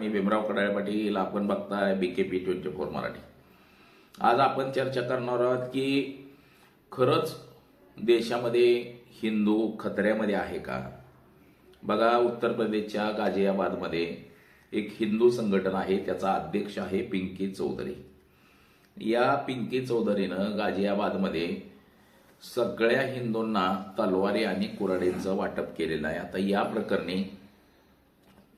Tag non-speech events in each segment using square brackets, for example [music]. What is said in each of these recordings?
मी भीमराव कडाळे पाटील आपण बघताय B K P twenty four Marathi. आज आपण चर्चा करणार आहोत की खरंच देशामध्ये हिंदू खतऱ्यामध्ये आहे का? बघा उत्तर प्रदेशच्या गाझियाबादमध्ये एक हिंदू संघटन आहे त्याचा अध्यक्ष आहे पिंकी चौधरी. या पिंकी चौधरीनं गाझियाबादमध्ये सगळ्या हिंदूंना तलवारी आणि कुऱ्हाडींचं वाटप केलेलं आहे. आता या प्रकरणी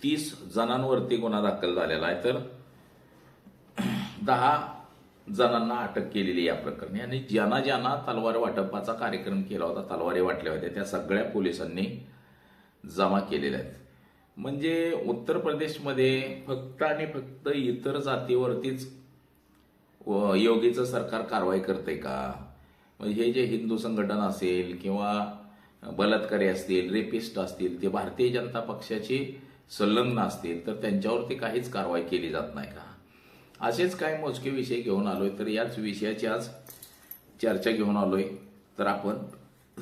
तीस जणांवरती गुन्हा दाखल झालेला आहे. तर दहा जणांना अटक केलेली या प्रकरणी. आणि ज्यांना ज्यांना तलवार वाटपाचा कार्यक्रम केला होता तलवारी वाटल्या होत्या त्या सगळ्या पोलिसांनी जमा केलेल्या आहेत. म्हणजे उत्तर प्रदेशमध्ये फक्त आणि फक्त इतर जातीवरतीच योगीचं सरकार कारवाई करते का? म्हणजे हे जे हिंदू संघटन असेल किंवा बलात्कारी असतील रेपिस्ट असतील ते भारतीय जनता पक्षाची संलग्न असतील तर त्यांच्यावरती काहीच कारवाई केली जात नाही का? असेच काही मोजके विषय घेऊन आलोय तर याच विषयाची आज चर्चा घेऊन आलोय. तर आपण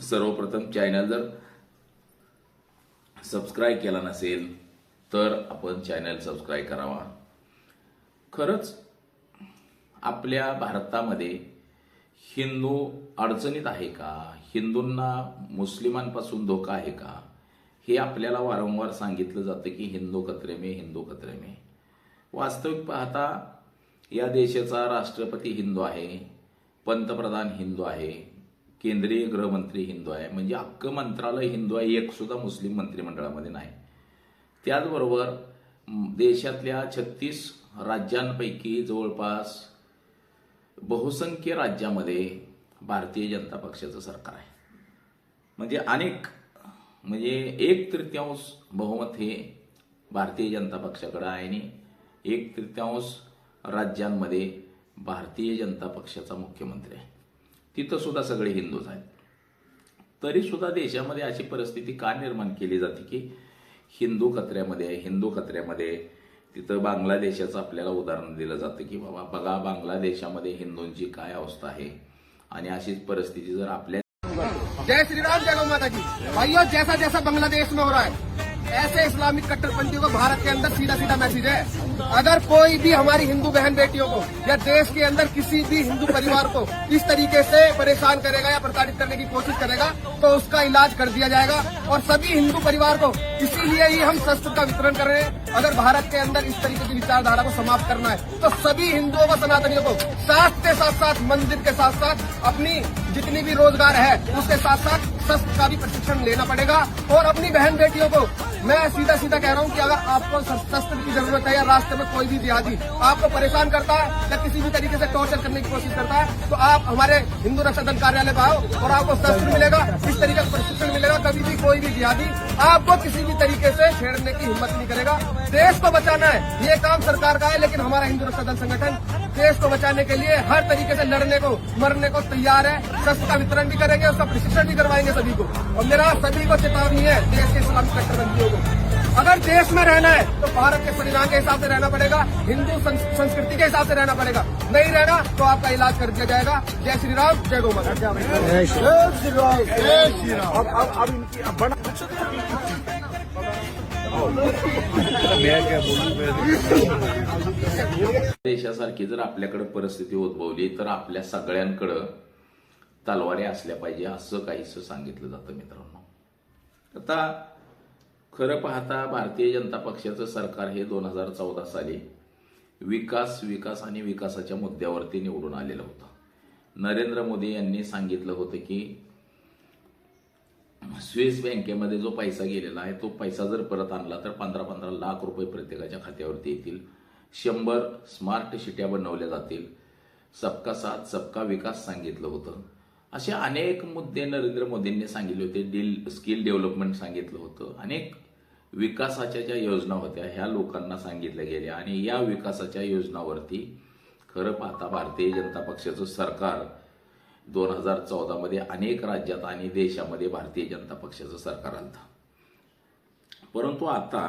सर्वप्रथम चॅनल जर सबस्क्राईब केला नसेल तर आपण चॅनल सबस्क्राईब करावा. खरंच आपल्या भारतामध्ये हिंदू अडचणीत आहे का? हिंदूंना मुस्लिमांपासून धोका आहे का? हे आपल्याला वारंवार सांगितलं जातं की हिंदू कत्रे में हिंदू कत्रे में. वास्तविक पाहता या देशाचा राष्ट्रपती हिंदू आहे पंतप्रधान हिंदू आहे केंद्रीय गृहमंत्री हिंदू आहे म्हणजे अख्खं मंत्रालय हिंदू आहे एक सुद्धा मुस्लिम मंत्रिमंडळामध्ये नाही. त्याचबरोबर देशातल्या छत्तीस राज्यांपैकी जवळपास बहुसंख्य राज्यामध्ये भारतीय जनता पक्षाचं सरकार आहे. म्हणजे अनेक म्हणजे एक तृतीयांश बहुमत हे भारतीय जनता पक्षाकडं आहे आणि एक तृतीयांश राज्यांमध्ये भारतीय जनता पक्षाचा मुख्यमंत्री आहे. तिथं सुद्धा सगळे हिंदूच आहेत. तरी सुद्धा देशामध्ये अशी परिस्थिती का निर्माण केली जाते की हिंदू कचऱ्यामध्ये आहे हिंदू कचऱ्यामध्ये तिथं बांगलादेशाचं आपल्याला उदाहरण दिलं जातं की बाबा बघा बांगलादेशामध्ये हिंदूंची काय अवस्था आहे? आणि अशीच परिस्थिती जर आपल्या जय श्री राम जय गौ माता की। भाइयों जैसा जैसा बांग्लादेश में हो रहा है ऐसे इस्लामिक कट्टरपंथियों को भारत के अंदर सीधा सीधा मैसेज है। अगर कोई भी हमारी हिंदू बहन बेटियों को या देश के अंदर किसी भी हिंदू परिवार को इस तरीके से परेशान करेगा या प्रताड़ित करने की कोशिश करेगा तो उसका इलाज कर दिया जाएगा और सभी हिंदू परिवार को इसीलिए ही हम शस्त्र का वितरण कर रहे हैं। अगर भारत के अंदर इस तरीके की विचारधारा को समाप्त करना है तो सभी हिंदुओं व सनातनियों को शास्त्र के साथ साथ मंदिर के साथ साथ अपनी जितनी भी रोज़गार है, उसके साथ साथ शस्त्र का भी प्रशिक्षण लेना पड़ेगा और अपनी बहन बेटियों को मैं सीधा सीधा कह रहा हूँ कि अगर आपको शस्त्र की ज़रूरत है या रास्ते में कोई भी जिहादी आपको परेशान करता है या किसी भी तरीके से टॉर्चर करने की कोशिश करता है तो आप हमारे हिंदू रक्षा दल कार्यालय पर आओ और आपको शस्त्र मिलेगा, इस तरीके का प्रशिक्षण मिलेगा, कभी भी कोई भी जिहादी आपको किसी भी तरीके से छेड़ने की हिम्मत नहीं करेगा। देश को बचाना है, ये काम सरकार का है, लेकिन हमारा हिंदू रक्षा दल संगठन देश को बचाने के लिए हर तरीके से लड़ने को, मरने को तैयार है, शस्त्र का वितरण भी करेंगे, उसका प्रशिक्षण भी करवाएँगे सभी को। और मेरा सभी को चेतावनी है देश के इस्लामिक कट्टरपंथियों को अगर देश में रहना है तो भारत के संविधान के हिसाब से रहना पड़ेगा हिंदू संस- संस्कृति के हिसाब से रहना पड़ेगा। नहीं रहना तो आपका इलाज कर दिया जाएगा। जय श्री राम जय गौ माता जय श्री राम। जय श्री राम। अब इनकी अब बड़ा देशासारखी जर आपल्याकडे परिस्थिती उद्भवली तर आपल्या सगळ्यांकडं तलवाऱ्या असल्या पाहिजे असं काहीसं सांगितलं जातं मित्रांनो. आता खरं पाहता भारतीय जनता पक्षाचं सरकार हे दोन हजार चौदा साली विकास विकास आणि विकासाच्या मुद्द्यावरती निवडून आलेलं होतं. नरेंद्र मोदी यांनी सांगितलं होतं की स्विस बँकेमध्ये जो पैसा गेलेला आहे तो पैसा जर परत आणला तर पंधरा पंधरा लाख रुपये प्रत्येकाच्या खात्यावरती येतील. शंभर स्मार्ट सिट्या बनवल्या जातील. सबका साथ सबका विकास सांगितलं होतं. असे अनेक मुद्दे नरेंद्र मोदींनी सांगितले होते डील स्किल डेव्हलपमेंट सांगितलं होतं. अनेक विकासाच्या ज्या योजना होत्या ह्या लोकांना सांगितल्या गेल्या. आणि या विकासाच्या योजनावरती खरं पाहता भारतीय जनता पक्षाचं सरकार दोन हजार चौदामध्ये अनेक राज्यात आणि देशामध्ये भारतीय जनता पक्षाचं सरकार आलं परंतु आता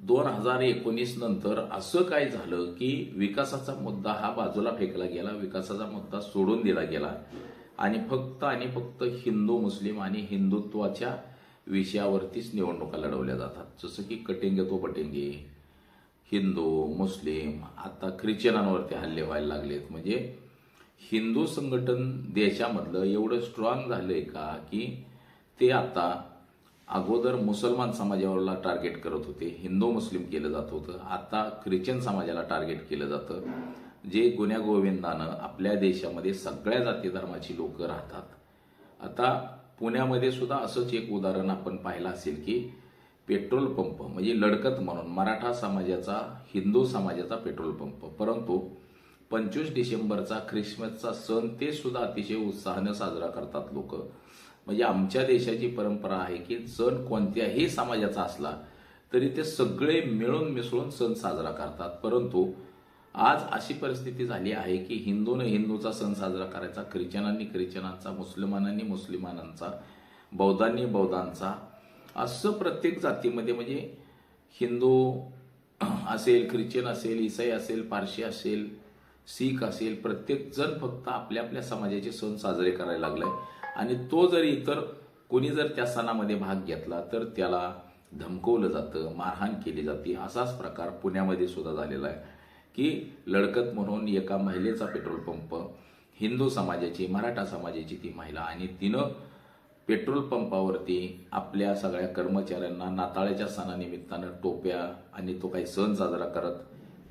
दोन हजार एकोणीस नंतर असं काय झालं की विकासाचा मुद्दा हा बाजूला फेकला गेला विकासाचा मुद्दा सोडून दिला गेला. आणि फक्त आणि फक्त हिंदू मुस्लिम आणि हिंदुत्वाच्या विषयावरतीच निवडणुका लढवल्या जातात. जसं की कटेंगे तो बटेंगे हिंदू मुस्लिम आता ख्रिश्चनांवरती हल्ले व्हायला लागलेत. म्हणजे हिंदू संघटन देशामधलं एवढं स्ट्रॉंग झालंय का की ते आता अगोदर मुसलमान समाजावरला टार्गेट करत होते. हिंदू मुस्लिम केलं जात होतं. आता ख्रिश्चन समाजाला टार्गेट केलं जातं. जे गुण्यागोविंदानं आपल्या देशामध्ये सगळ्या जाती धर्माची लोक राहतात. आता पुण्यामध्ये सुद्धा असंच एक उदाहरण आपण पाहिलं असेल की पेट्रोल पंप म्हणजे लडकत म्हणून मराठा समाजाचा हिंदू समाजाचा पेट्रोल पंप. परंतु पंचवीस डिसेंबरचा ख्रिसमसचा सण ते सुद्धा अतिशय उत्साहानं साजरा करतात लोक. म्हणजे आमच्या देशाची परंपरा आहे की सण कोणत्याही समाजाचा असला तरी ते सगळे मिळून मिसळून सण साजरा करतात. परंतु आज अशी परिस्थिती झाली आहे की हिंदूने हिंदूचा सण साजरा करायचा ख्रिश्चनांनी ख्रिश्चनांचा मुस्लिमानांनी मुस्लिमानांचा बौद्धांनी बौद्धांचा असं प्रत्येक जातीमध्ये म्हणजे हिंदू असेल ख्रिश्चन असेल इसाई असेल पारशी असेल सिख असेल प्रत्येक जण फक्त आपल्या आपल्या समाजाचे सण साजरे करायला लागलाय. आणि तो जर इतर कोणी जर त्या सणामध्ये भाग घेतला तर त्याला धमकवलं जातं मारहाण केली जाते असाच प्रकार पुण्यामध्ये सुद्धा झालेला आहे. की लडकत म्हणून एका महिलेचा पेट्रोल पंप हिंदू समाजाची मराठा समाजाची ती महिला आणि तिनं पेट्रोल पंपावरती आपल्या सगळ्या कर्मचाऱ्यांना नाताळ्याच्या सणानिमित्तानं टोप्या आणि तो काही सण साजरा करत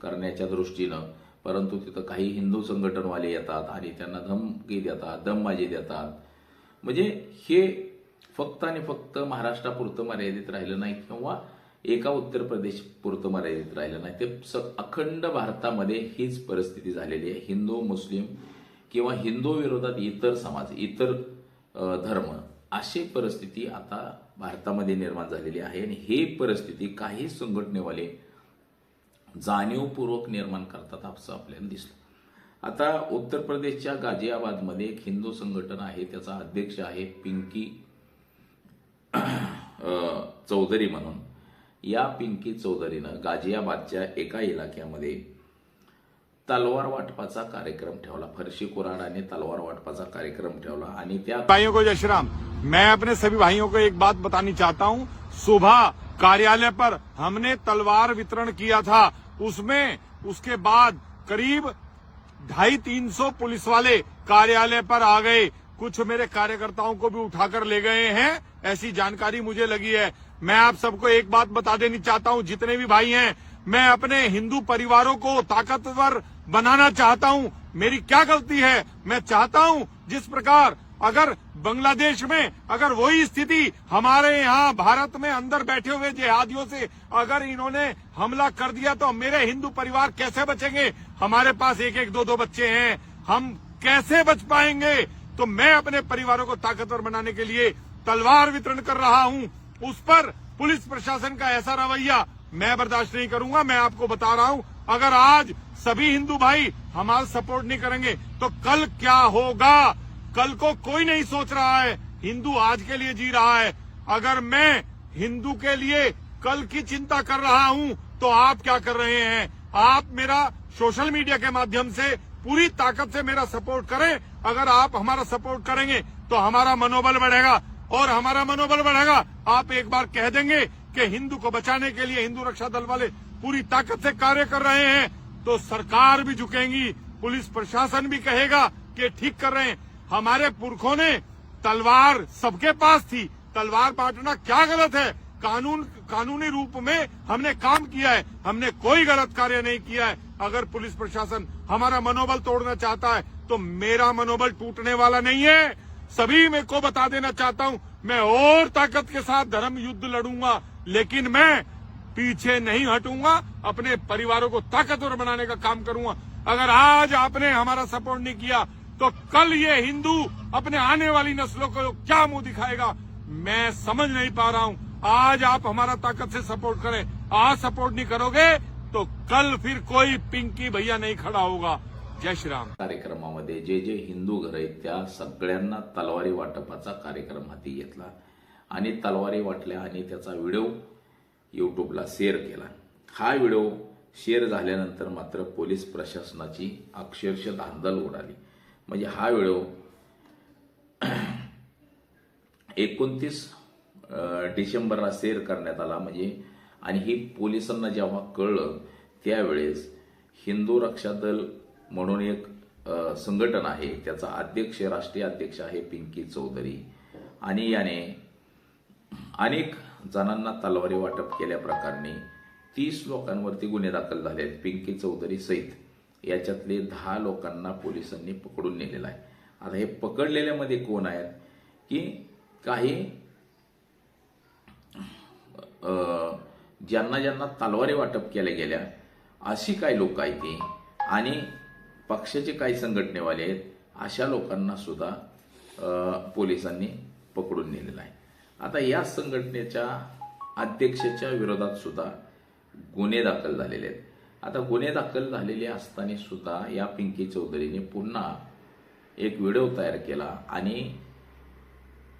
करण्याच्या दृष्टीनं परंतु तिथं काही हिंदू संघटनवाले येतात आणि त्यांना धमकी देतात दमबाजी देतात. म्हणजे हे फक्त आणि फक्त महाराष्ट्रापुरतं मर्यादित राहिलं नाही किंवा एका उत्तर प्रदेश पुरतं मर्यादित राहिलं नाही. ते स अखंड भारतामध्ये हीच परिस्थिती झालेली आहे. हिंदू मुस्लिम किंवा हिंदू विरोधात इतर समाज इतर धर्म अशी परिस्थिती आता भारतामध्ये निर्माण झालेली आहे. आणि ही परिस्थिती काही संघटनेवाले जाणीवपूर्वक निर्माण करतात असं आपल्याला दिसलं. आता उत्तर प्रदेशच्या गाझियाबादमध्ये एक हिंदू संघटन आहे. त्याचा अध्यक्ष आहे पिंकी चौधरी म्हणून. या पिंकी चौधरीनं गाझियाबादच्या एका इलाक्यामध्ये तलवार वाटपाचा कार्यक्रम ठेवला. फरशी कुराड आणि तलवार वाटपाचा कार्यक्रम ठेवला आणि त्या भाइयों को जय श्री मैं अपने सभी भाइयों को एक बात बतानी चाहता हूँ। सुबह कार्यालय पर हमने तलवार वितरण किया था। उसमें, उसके बाद करीब ढाई तीन सौ पुलिस वाले कार्यालय पर आ गए। कुछ मेरे कार्यकर्ताओं को भी उठाकर ले गए हैं। ऐसी जानकारी मुझे लगी है। मैं आप सबको एक बात बता देनी चाहता हूँ, जितने भी भाई हैं, मैं अपने हिंदू परिवारों को ताकतवर बनाना चाहता हूँ। मेरी क्या गलती है? मैं चाहता हूँ, जिस प्रकार अगर बांग्लादेश में अगर वही स्थिति हमारे यहाँ भारत में अंदर बैठे हुए जिहादियों से अगर इन्होंने हमला कर दिया तो मेरे हिंदू परिवार कैसे बचेंगे? हमारे पास एक एक दो दो बच्चे हैं। हम कैसे बच पाएँगे? तो मैं अपने परिवारों को ताकतवर बनाने के लिए तलवार वितरण कर रहा हूँ। उस पर पुलिस प्रशासन का ऐसा रवैया मैं बर्दाश्त नहीं करूँगा, मैं आपको बता रहा हूँ, अगर आज सभी हिंदू भाई हमारा सपोर्ट नहीं करेंगे तो कल क्या होगा? कल को कोई नहीं सोच रहा है, हिंदू आज के लिए जी रहा है। अगर मैं हिंदू के लिए कल की चिंता कर रहा हूँ तो आप क्या कर रहे हैं? आप मेरा सोशल मीडिया के माध्यम से पूरी ताकत से मेरा सपोर्ट करें। अगर आप हमारा सपोर्ट करेंगे तो हमारा मनोबल बढ़ेगा। और हमारा मनोबल बढ़ेगा। आप एक बार कह देंगे कि हिंदू को बचाने के लिए हिंदू रक्षा दल वाले पूरी ताकत से कार्य कर रहे हैं तो सरकार भी झुकेगी, पुलिस प्रशासन भी कहेगा कि ठीक कर रहे हैं। हमारे पुरखों ने तलवार सबके पास थी। तलवार बांटना क्या गलत है? कानून, कानूनी रूप में हमने काम किया है। हमने कोई गलत कार्य नहीं किया है। अगर पुलिस प्रशासन हमारा मनोबल तोड़ना चाहता है तो मेरा मनोबल टूटने वाला नहीं है। सभी में को बता देना चाहता हूँ, मैं और ताकत के साथ धर्म युद्ध लड़ूँगा, लेकिन मैं पीछे नहीं हटूँगा, अपने परिवारों को ताकतवर बनाने का काम करूँगा। अगर आज आपने हमारा सपोर्ट नहीं किया तो कल ये हिंदू अपने आने वाली नस्लों को क्या मुँह दिखाएगा? मैं समझ नहीं पा रहा हूँ। आज आप हमारा ताकत से सपोर्ट करें। आज सपोर्ट नहीं करोगे तो कल फिर कोई पिंकी भैया नहीं खड़ा होगा। जय श्रीराम. कार्यक्रमामध्ये जे जे हिंदू घर आहेत त्या सगळ्यांना तलवारी वाटपाचा कार्यक्रम हाती घेतला. आणि तलवारी वाटल्या आणि त्याचा व्हिडिओ युट्यूबला शेअर केला. हा व्हिडिओ शेअर झाल्यानंतर मात्र पोलीस प्रशासनाची अक्षरशः धांदल उडाली. म्हणजे हा व्हिडिओ [clears throat] एकोणतीस डिसेंबरला शेअर करण्यात आला. म्हणजे आणि ही पोलिसांना जेव्हा कळलं त्यावेळेस हिंदू रक्षा दल म्हणून एक संघटन आहे त्याचा अध्यक्ष राष्ट्रीय अध्यक्ष आहे पिंकी चौधरी. आणि याने अनेक जणांना तलवारी वाटप केल्याप्रकरणी तीस लोकांवरती गुन्हे दाखल झाले आहेत पिंकी चौधरी सहित. याच्यातले दहा लोकांना पोलिसांनी पकडून नेलेलं आहे. आता हे पकडलेल्यामध्ये कोण आहेत? की काही ज्यांना ज्यांना तलवारी वाटप केल्या गेल्या अशी काही लोक आहेत ती आणि पक्षाचे काही संघटनेवाले आहेत अशा लोकांना सुद्धा पोलिसांनी पकडून नेलेलं आहे. आता या संघटनेच्या अध्यक्षाच्या विरोधात सुद्धा गुन्हे दाखल झालेले आहेत. आता गुन्हे दाखल झालेले असताना सुद्धा या पिंकी चौधरीने पुन्हा एक व्हिडिओ तयार केला आणि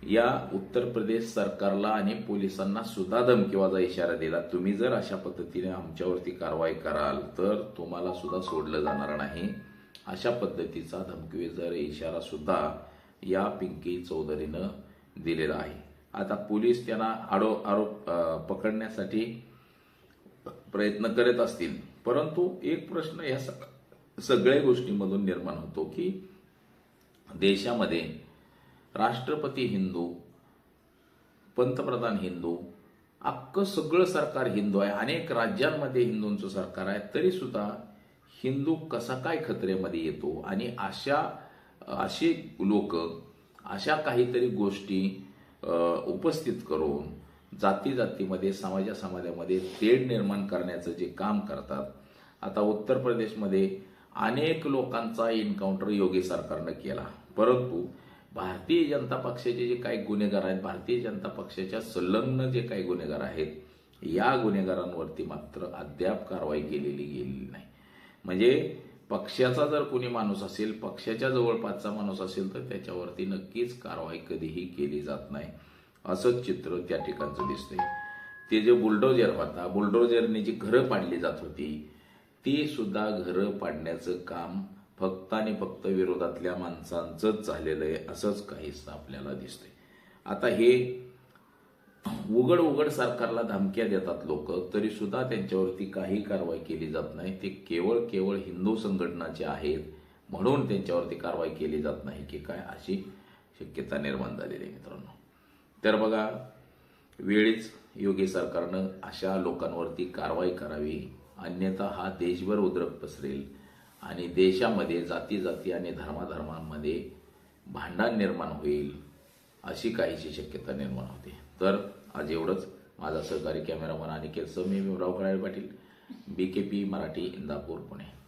या उत्तर प्रदेश सरकारला आणि पोलिसांना सुद्धा धमकीवाजा इशारा दिला तुम्ही जर अशा पद्धतीने आमच्यावरती कारवाई कराल तर तुम्हाला सुद्धा सोडलं जाणार नाही. अशा पद्धतीचा धमकीवेजर इशारा सुद्धा या पिंकी चौधरीनं दिलेला आहे. आता पोलीस त्यांना आडो आरोप पकडण्यासाठी प्रयत्न करत असतील. परंतु एक प्रश्न या सगळ्या गोष्टीमधून निर्माण होतो की देशामध्ये राष्ट्रपती हिंदू पंतप्रधान हिंदू अख्खं सगळं सरकार हिंदू आहे. अनेक राज्यांमध्ये हिंदूंचं सरकार आहे. तरी सुद्धा हिंदू कसा काय खतरेमध्ये येतो? आणि अशा असे लोक अशा काहीतरी गोष्टी उपस्थित करून जाती जातीमध्ये समाजा समाजामध्ये तेढ निर्माण करण्याचं जे काम करतात आता उत्तर प्रदेशमध्ये अनेक लोकांचा एन्काउंटर योगी सरकारनं केला. परंतु भारतीय जनता पक्षाचे जे काही गुन्हेगार आहेत भारतीय जनता पक्षाच्या संलग्न जे काही गुन्हेगार आहेत या गुन्हेगारांवरती मात्र अद्याप कारवाई केलेली गेलेली नाही. म्हणजे पक्षाचा जर कोणी माणूस असेल पक्षाच्या जवळपासचा माणूस असेल तर त्याच्यावरती नक्कीच कारवाई कधीही केली जात नाही. असंच चित्र त्या ठिकाणचं दिसतंय. ते जे बुलडोजर होता बुलडोजरने जी घरं पाडली जात होती ती सुद्धा घरं पाडण्याचं काम फक्त आणि फक्त विरोधातल्या माणसांचंच झालेलं आहे असंच काहीच आपल्याला दिसतंय. आता हे उघड उघड सरकारला धमक्या देतात लोक तरी सुद्धा त्यांच्यावरती काही कारवाई केली जात नाही. ते केवळ केवळ हिंदू संघटनाचे आहेत म्हणून त्यांच्यावरती कारवाई केली जात नाही की काय अशी शक्यता निर्माण झालेली आहे मित्रांनो. तर बघा वेळीच योगी सरकारनं अशा लोकांवरती कारवाई करावी अन्यथा हा देशभर उद्रक पसरेल आणि देशामध्ये जाती जाती आणि धर्माधर्मांमध्ये भांडण निर्माण होईल अशी काहीशी शक्यता निर्माण होते. तर आज एवढंच. माझा सहकारी कॅमेरामन अनिकेत सौ मी Bhimrao Karale Patil. B K P Marathi Indapur Pune.